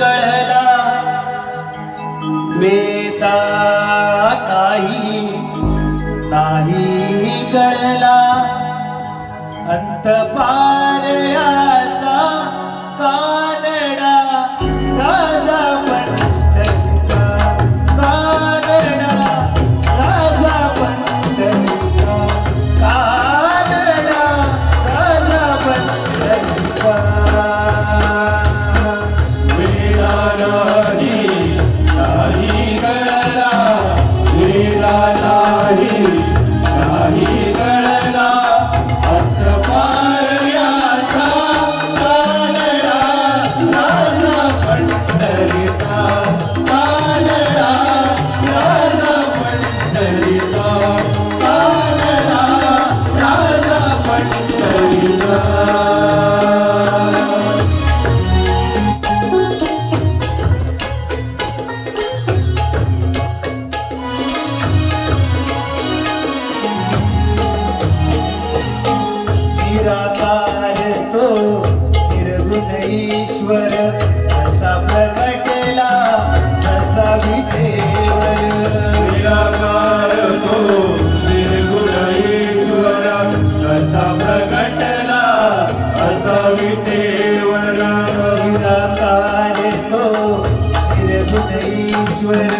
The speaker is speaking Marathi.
कळला वेता काही नाही कळला अंतपा 왜?